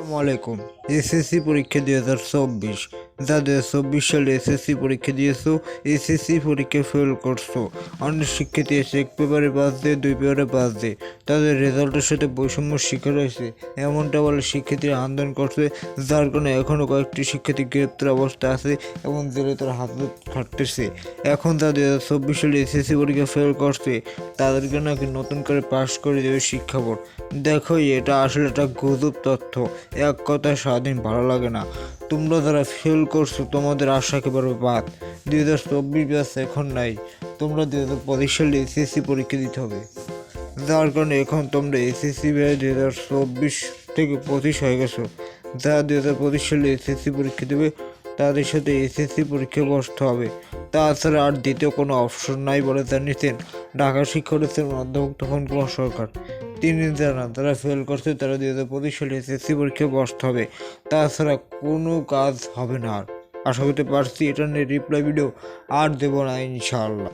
আসসালামু আলাইকুম। এসএসসি পরীক্ষা দুই হাজার চব্বিশ। যা দুই হাজার চব্বিশ সালে এসএসসি পরীক্ষা দিয়েছ, এসএসসি পরীক্ষা ফেল করছ। অনেক শিক্ষার্থী এসে এক পেপারে পাস দিয়ে, দুই পেপারে পাস দিয়ে। তাদের রেজাল্টের সাথে বৈষম্য শিকার হয়েছে, এমনটা বলে শিক্ষার্থীরা আন্দোলন করছে, যার কারণে এখনও কয়েকটি শিক্ষার্থী গ্রেপ্তার অবস্থায় আছে এবং জেলে তারা হাত খাটতেছে এখন হাজার চব্বিশ সালে এসএসসি পরীক্ষা ফেল করছে তাদেরকে নাকি নতুন করে পাশ করে দেবে শিক্ষা বোর্ড। দেখো, এটা আসলে একটা গুজব তথ্য। এক কথা সারাদিন ভালো লাগে না। তোমরা যারা ফেল করছ, তোমাদের আশা একেবারে বাদ। দুই হাজার চব্বিশ ব্যাস এখন নাই। তোমরা দুই হাজার পঁচিশ সালে এসএসসি পরীক্ষা দিতে হবে। যার কারণে এখন তোমরা এসএসসি ব্যাচ দুই হাজার চব্বিশ থেকে পঁচিশ হয়ে গেছো। যারা দুই হাজার পঁচিশ সালে এসএসসি পরীক্ষা দেবে, তাদের সাথে এসএসসি পরীক্ষা বসতে হবে। তাছাড়া আর দ্বিতীয় কোনো অপশন নাই বলে জানিয়েছেন ঢাকা শিক্ষার্থীর মাধ্যমিক তখন কুমার সরকার। তিনি জানান তারা ফেল করছে, তারা পঁচিশ সালে এসএসসি পরীক্ষা বসতে হবে। তাছাড়া কোনো কাজ হবে না আর। আশা করতে পারছি এটা নিয়ে রিপ্লাই ভিডিও আর দেবো না, ইনশাআল্লাহ।